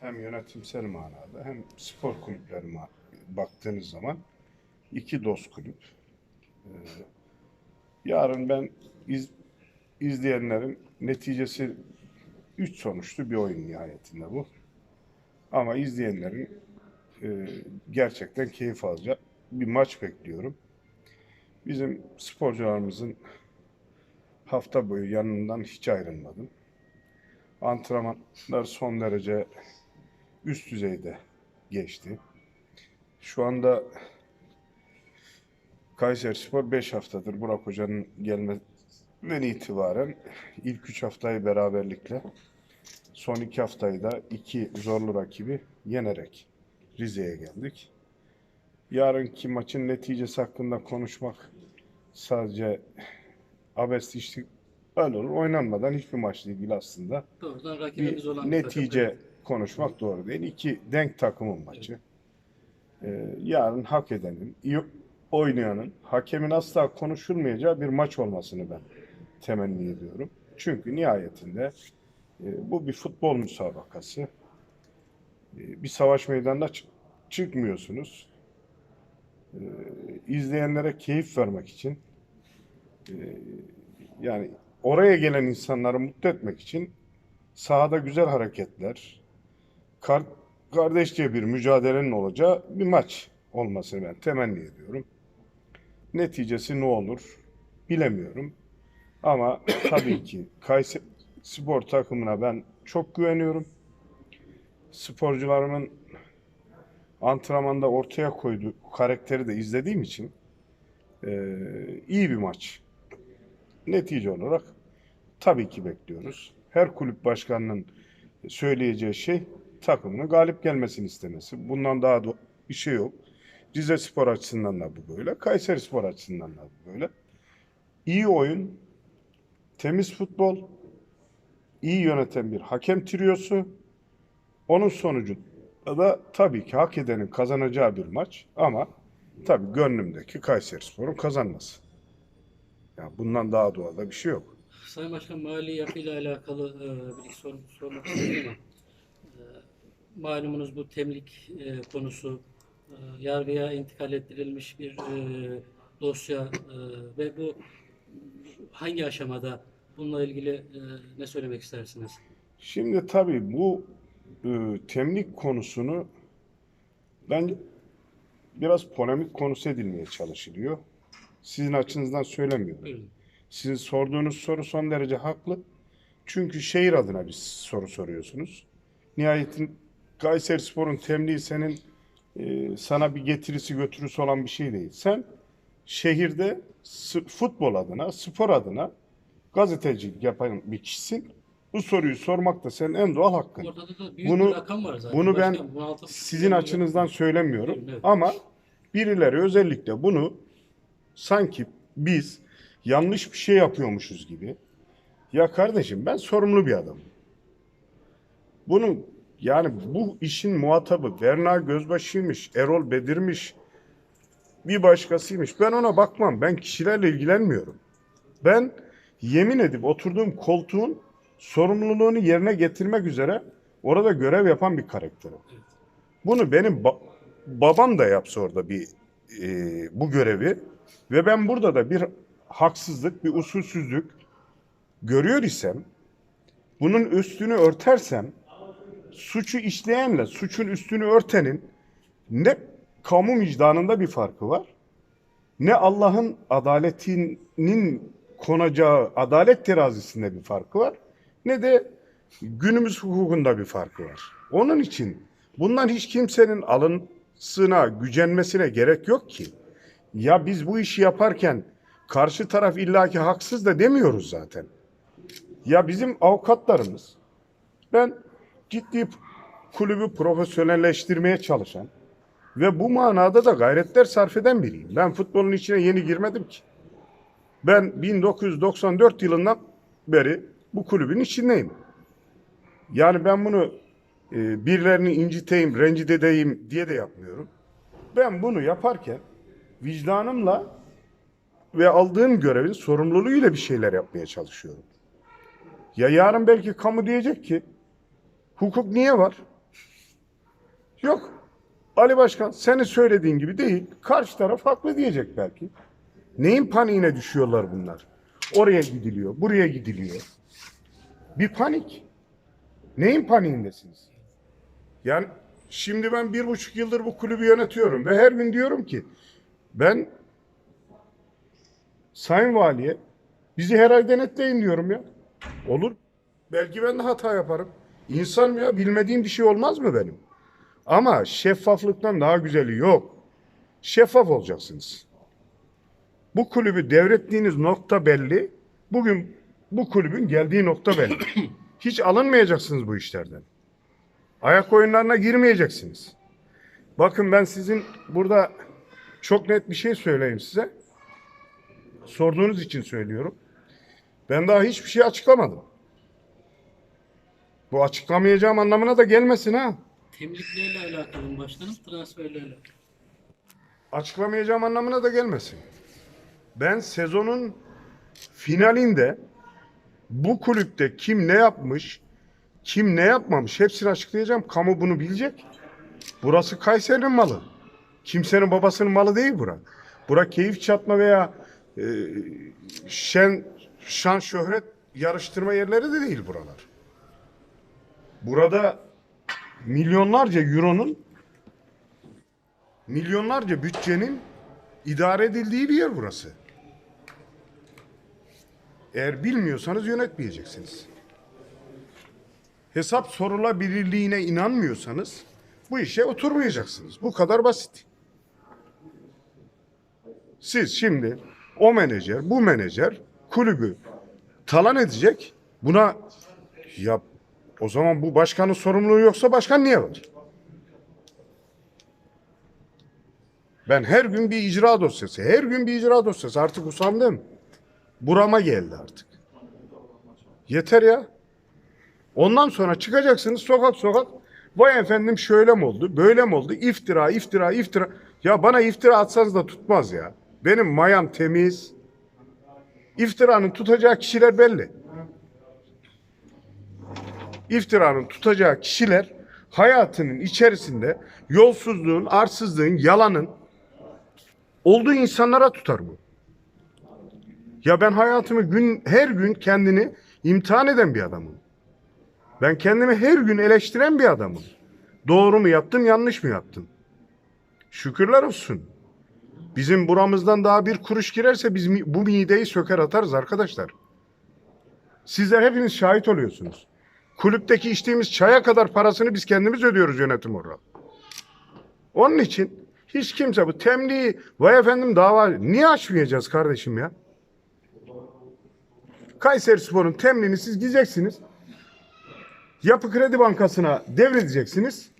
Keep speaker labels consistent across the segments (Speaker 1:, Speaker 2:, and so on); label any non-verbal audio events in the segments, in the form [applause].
Speaker 1: hem yönetimsel manada hem spor kulüplerine baktığınız zaman iki dost kulüp. Ee, yarın ben iz, izleyenlerin neticesi üç sonuçlu bir oyun nihayetinde bu. Ama izleyenlerin e, gerçekten keyif alacağı bir maç bekliyorum. Bizim sporcularımızın hafta boyu yanından hiç ayrılmadım. Antrenmanlar son derece üst düzeyde geçti. Şu anda Kayserispor 5 haftadır Burak Hoca'nın gelmesinden itibaren ilk 3 haftayı beraberlikle son 2 haftayı da iki zorlu rakibi yenerek Rize'ye geldik. Yarınki maçın neticesi hakkında konuşmak sadece abes işlik öyle olur. Oynanmadan hiçbir maçla ilgili aslında
Speaker 2: Doğrudan rakibimiz
Speaker 1: bir
Speaker 2: olan
Speaker 1: netice
Speaker 2: takım.
Speaker 1: Konuşmak doğru değil. İki denk takımın maçı. Ee, yarın hak edenin, iyi oynayanın, hakemin asla konuşulmayacağı bir maç olmasını ben temenni ediyorum. Çünkü nihayetinde e, bu bir futbol müsabakası. E, bir savaş meydanına çı- çıkmıyorsunuz. E, izleyenlere keyif vermek için e, yani oraya gelen insanları mutlu etmek için sahada güzel hareketler, kar, kardeşçe bir mücadelenin olacağı bir maç olmasını ben temenni ediyorum. Neticesi ne olur bilemiyorum. Ama [coughs] tabii ki Kayseri spor takımına ben çok güveniyorum. Sporcularımın antrenmanda ortaya koyduğu karakteri de izlediğim için eee, iyi bir maç. Netice olarak tabii ki bekliyoruz. Her kulüp başkanının söyleyeceği şey takımının galip gelmesini istemesi. Bundan daha da bir şey yok. Rize Spor açısından da bu böyle. Kayseri Spor açısından da bu böyle. İyi oyun, temiz futbol, iyi yöneten bir hakem triyosu. Onun sonucu da tabii ki hak edenin kazanacağı bir maç ama tabii gönlümdeki Kayseri Spor'un kazanması. Ya bundan daha doğal da bir şey yok.
Speaker 2: Sayın Başkan mali yapıyla alakalı e, bir soru sormak istiyorum malumunuz bu temlik e, konusu e, yargıya intikal ettirilmiş bir e, dosya e, ve bu hangi aşamada bununla ilgili e, ne söylemek istersiniz?
Speaker 1: Şimdi tabii bu e, temlik konusunu ben biraz polemik konusu edilmeye çalışılıyor. Sizin açınızdan söylemiyorum.
Speaker 2: Buyurun.
Speaker 1: Sizin sorduğunuz soru son derece haklı. Çünkü şehir adına bir soru soruyorsunuz. Nihayetin Kayserispor'un temliği senin e, sana bir getirisi götürüsü olan bir şey değil. Sen şehirde futbol adına, spor adına gazetecilik yapan bir kişisin. Bu soruyu sormak da senin en doğal hakkın.
Speaker 2: Ortada da büyük
Speaker 1: Bunu-
Speaker 2: bir rakam var zaten.
Speaker 1: bunu ben
Speaker 2: Başkan, 16
Speaker 1: Sizin açınızdan söylemiyorum
Speaker 2: Evet, evet.
Speaker 1: ama birileri özellikle bunu sanki biz yanlış bir şey yapıyormuşuz gibi. Ya kardeşim ben sorumlu bir adamım. Bunun yani bu işin muhatabı Berna Gözbaşı'ymış, Erol Bedir'miş, bir başkasıymış. Ben ona bakmam. Ben kişilerle ilgilenmiyorum. Ben yemin edip oturduğum koltuğun sorumluluğunu yerine getirmek üzere orada görev yapan bir karakterim. Bunu benim ba- babam da yapsa orada bir e, bu görevi ve ben burada da bir haksızlık, bir usulsüzlük görüyor isem bunun üstünü örtersem suçu işleyenle suçun üstünü örtenin ne kamu vicdanında bir farkı var ne Allah'ın adaletinin konacağı adalet terazisinde bir farkı var ne de günümüz hukukunda bir farkı var. Onun için bundan hiç kimsenin alınsına, gücenmesine gerek yok ki. Ya biz bu işi yaparken karşı taraf illaki haksız da demiyoruz zaten. Ya bizim avukatlarımız ben ciddi kulübü profesyonelleştirmeye çalışan ve bu manada da gayretler sarf eden biriyim. Ben futbolun içine yeni girmedim ki. Ben 1994 yılından beri bu kulübün içindeyim. Yani ben bunu e, birilerini inciteyim, rencide edeyim diye de yapmıyorum. Ben bunu yaparken vicdanımla ve aldığım görevin sorumluluğuyla bir şeyler yapmaya çalışıyorum. Ya yarın belki kamu diyecek ki hukuk niye var? Yok. Ali Başkan senin söylediğin gibi değil. Karşı taraf haklı diyecek belki. Neyin paniğine düşüyorlar bunlar? Oraya gidiliyor, buraya gidiliyor. Bir panik. Neyin paniğindesiniz? Yani şimdi ben bir buçuk yıldır bu kulübü yönetiyorum ve her gün diyorum ki ben Sayın Valiye bizi her ay denetleyin diyorum ya. Olur. Belki ben de hata yaparım. İnsan ya bilmediğim bir şey olmaz mı benim? Ama şeffaflıktan daha güzeli yok. Şeffaf olacaksınız. Bu kulübü devrettiğiniz nokta belli. Bugün bu kulübün geldiği nokta belli. [coughs] Hiç alınmayacaksınız bu işlerden. Ayak oyunlarına girmeyeceksiniz. Bakın ben sizin burada çok net bir şey söyleyeyim size. Sorduğunuz için söylüyorum. Ben daha hiçbir şey açıklamadım. Bu açıklamayacağım anlamına da gelmesin ha.
Speaker 2: Temliklerle alakalı başkanım, transferlerle.
Speaker 1: açıklamayacağım anlamına da gelmesin. Ben sezonun finalinde bu kulüpte kim ne yapmış, kim ne yapmamış hepsini açıklayacağım. Kamu bunu bilecek. Burası Kayseri'nin malı. Kimsenin babasının malı değil bura. Bura keyif çatma veya e, şen, şan şöhret yarıştırma yerleri de değil buralar. Burada milyonlarca euronun milyonlarca bütçenin idare edildiği bir yer burası. Eğer bilmiyorsanız yönetmeyeceksiniz. Hesap sorulabilirliğine inanmıyorsanız bu işe oturmayacaksınız. Bu kadar basit. Siz şimdi o menajer, bu menajer kulübü talan edecek. Buna ya o zaman bu başkanın sorumluluğu yoksa başkan niye var? Ben her gün bir icra dosyası, her gün bir icra dosyası. Artık usandım. Burama geldi artık. Yeter ya. Ondan sonra çıkacaksınız sokak sokak. Vay efendim şöyle mi oldu, böyle mi oldu? İftira, iftira, iftira. Ya bana iftira atsanız da tutmaz ya. Benim mayam temiz. İftiranın tutacağı kişiler belli. İftiranın tutacağı kişiler hayatının içerisinde yolsuzluğun, arsızlığın, yalanın olduğu insanlara tutar bu. Ya ben hayatımı gün her gün kendini imtihan eden bir adamım. Ben kendimi her gün eleştiren bir adamım. Doğru mu yaptım, yanlış mı yaptım? Şükürler olsun. Bizim buramızdan daha bir kuruş girerse biz bu mideyi söker atarız arkadaşlar. Sizler hepiniz şahit oluyorsunuz. Kulüpteki içtiğimiz çaya kadar parasını biz kendimiz ödüyoruz yönetim olarak. Onun için hiç kimse bu temliği vay efendim dava niye açmayacağız kardeşim ya? Kayseri Spor'un temliğini siz gideceksiniz. Yapı Kredi Bankası'na devredeceksiniz.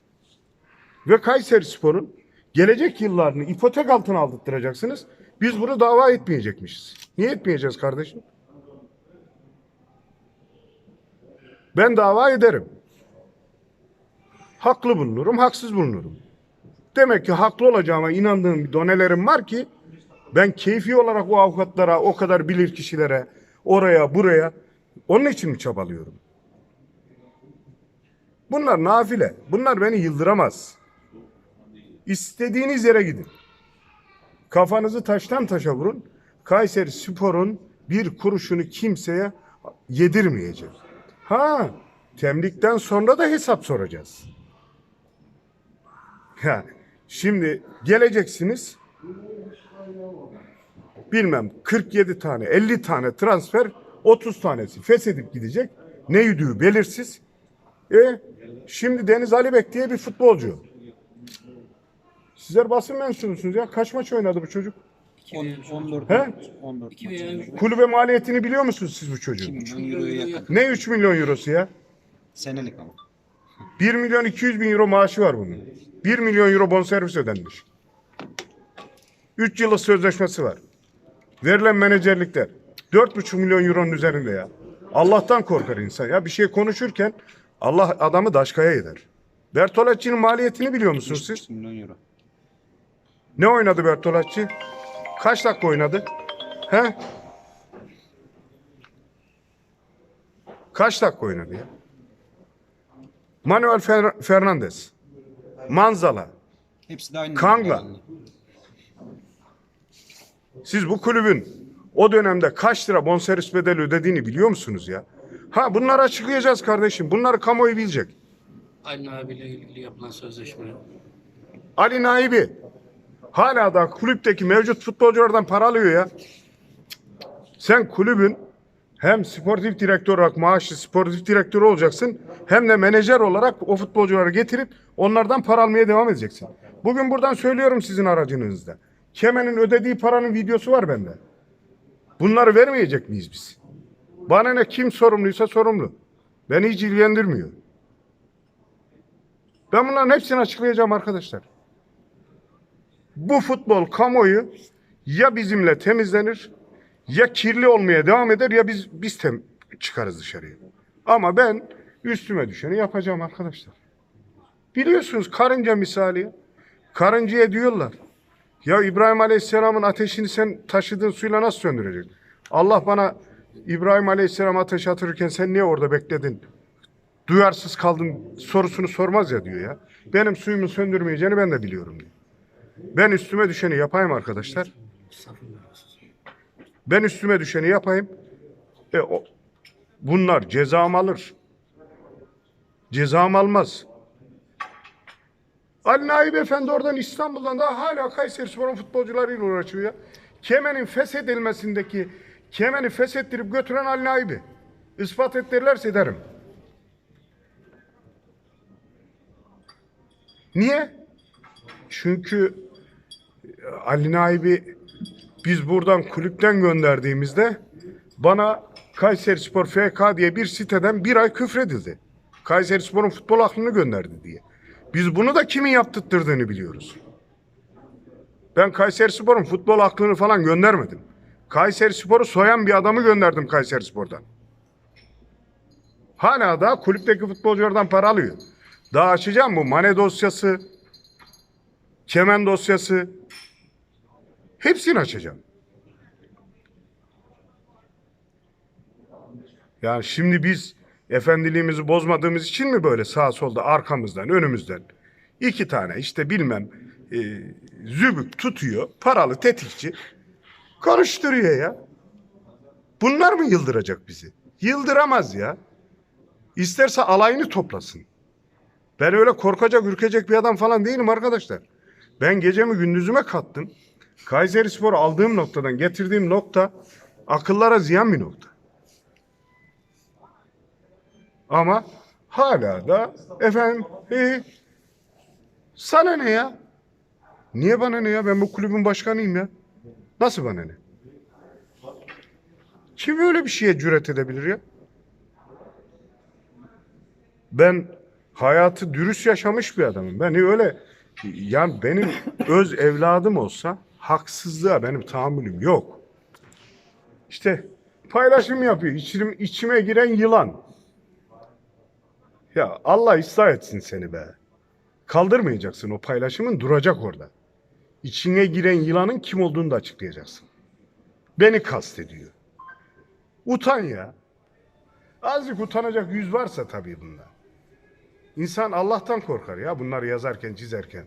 Speaker 1: Ve Kayseri Spor'un gelecek yıllarını ipotek altına aldırtacaksınız. Biz bunu dava etmeyecekmişiz. Niye etmeyeceğiz kardeşim? Ben dava ederim. Haklı bulunurum, haksız bulunurum. Demek ki haklı olacağıma inandığım donelerim var ki ben keyfi olarak o avukatlara, o kadar bilir kişilere, oraya, buraya onun için mi çabalıyorum? Bunlar nafile. Bunlar beni yıldıramaz. İstediğiniz yere gidin. Kafanızı taştan taşa vurun. Kayseri Spor'un bir kuruşunu kimseye yedirmeyecek. Ha, temlikten sonra da hesap soracağız. Ya, şimdi geleceksiniz. Bilmem 47 tane, 50 tane transfer, 30 tanesi feshedip gidecek. Ne yüdüğü belirsiz. E şimdi Deniz Alibek diye bir futbolcu. Sizler basın mensubusunuz ya. Kaç maç oynadı bu çocuk?
Speaker 2: 2 veya 3
Speaker 3: 14
Speaker 1: He?
Speaker 3: maç, 14
Speaker 2: İki
Speaker 3: maç
Speaker 2: veya
Speaker 3: oynadı.
Speaker 2: üç.
Speaker 1: Kulübe maliyetini biliyor musunuz siz bu çocuğun?
Speaker 3: 2 milyon euroya yakın.
Speaker 1: Ne 3 milyon eurosu ya?
Speaker 3: Senelik ama.
Speaker 1: 1 milyon 200 bin euro maaşı var bunun. 1 milyon euro bonservis ödenmiş. 3 yıllık sözleşmesi var. Verilen menajerlikler. 4,5 milyon euronun üzerinde ya. Allah'tan korkar insan ya. Bir şey konuşurken Allah adamı daşkaya eder. Bertolacci'nin maliyetini biliyor musunuz siz?
Speaker 3: 3 milyon euro.
Speaker 1: Ne oynadı Bertolacci? Kaç dakika oynadı? He? Kaç dakika oynadı ya? Manuel Fer- Fernandes. Manzala.
Speaker 3: Hepsi de aynı.
Speaker 1: Kangla. Siz bu kulübün o dönemde kaç lira bonservis bedeli ödediğini biliyor musunuz ya? Ha bunları açıklayacağız kardeşim. Bunları kamuoyu bilecek.
Speaker 2: Aynı abiyle ilgili yapılan sözleşme.
Speaker 1: Ali Naibi hala da kulüpteki mevcut futbolculardan para alıyor ya. Sen kulübün hem sportif direktör olarak maaşlı sportif direktör olacaksın hem de menajer olarak o futbolcuları getirip onlardan para almaya devam edeceksin. Bugün buradan söylüyorum sizin aracınızda. Kemen'in ödediği paranın videosu var bende. Bunları vermeyecek miyiz biz? Bana ne kim sorumluysa sorumlu. Beni hiç ilgilendirmiyor. Ben bunların hepsini açıklayacağım arkadaşlar. Bu futbol kamuoyu ya bizimle temizlenir ya kirli olmaya devam eder ya biz biz tem çıkarız dışarıya. Ama ben üstüme düşeni yapacağım arkadaşlar. Biliyorsunuz karınca misali. Karıncaya diyorlar. Ya İbrahim Aleyhisselam'ın ateşini sen taşıdığın suyla nasıl söndüreceksin? Allah bana İbrahim Aleyhisselam ateş atırırken sen niye orada bekledin? Duyarsız kaldın sorusunu sormaz ya diyor ya. Benim suyumu söndürmeyeceğini ben de biliyorum diyor. Ben üstüme düşeni yapayım arkadaşlar. Ben üstüme düşeni yapayım. E, o, bunlar cezam alır. Cezam almaz. Ali Naip Efendi oradan İstanbul'dan da hala Kayseri Spor'un futbolcularıyla uğraşıyor ya. Kemen'in feshedilmesindeki Kemen'i feshettirip götüren Ali Naip'i. Ispat ettirirlerse derim. Niye? Çünkü Ali Naip'i biz buradan kulüpten gönderdiğimizde bana Kayseri Spor FK diye bir siteden bir ay küfredildi. Kayseri Spor'un futbol aklını gönderdi diye. Biz bunu da kimin yaptırttırdığını biliyoruz. Ben Kayseri Spor'un futbol aklını falan göndermedim. Kayseri Spor'u soyan bir adamı gönderdim Kayseri Spor'dan. Hala da kulüpteki futbolculardan para alıyor. Daha açacağım bu Mane dosyası, Kemen dosyası. Hepsini açacağım. Yani şimdi biz efendiliğimizi bozmadığımız için mi böyle sağ solda arkamızdan önümüzden iki tane işte bilmem e, zübük tutuyor paralı tetikçi konuşturuyor ya. Bunlar mı yıldıracak bizi? Yıldıramaz ya. İsterse alayını toplasın. Ben öyle korkacak, ürkecek bir adam falan değilim arkadaşlar. Ben gecemi gündüzüme kattım. Kayseri Spor'u aldığım noktadan getirdiğim nokta akıllara ziyan bir nokta. Ama hala da efendim e, sana ne ya? Niye bana ne ya? Ben bu kulübün başkanıyım ya. Nasıl bana ne? Kim öyle bir şeye cüret edebilir ya? Ben hayatı dürüst yaşamış bir adamım. Ben öyle yani benim öz evladım olsa haksızlığa benim tahammülüm yok. İşte paylaşım yapıyor. İçim, içime giren yılan. Ya Allah ıslah etsin seni be. Kaldırmayacaksın o paylaşımın duracak orada. İçine giren yılanın kim olduğunu da açıklayacaksın. Beni kastediyor. Utan ya. Azıcık utanacak yüz varsa tabii bunda. İnsan Allah'tan korkar ya bunları yazarken çizerken.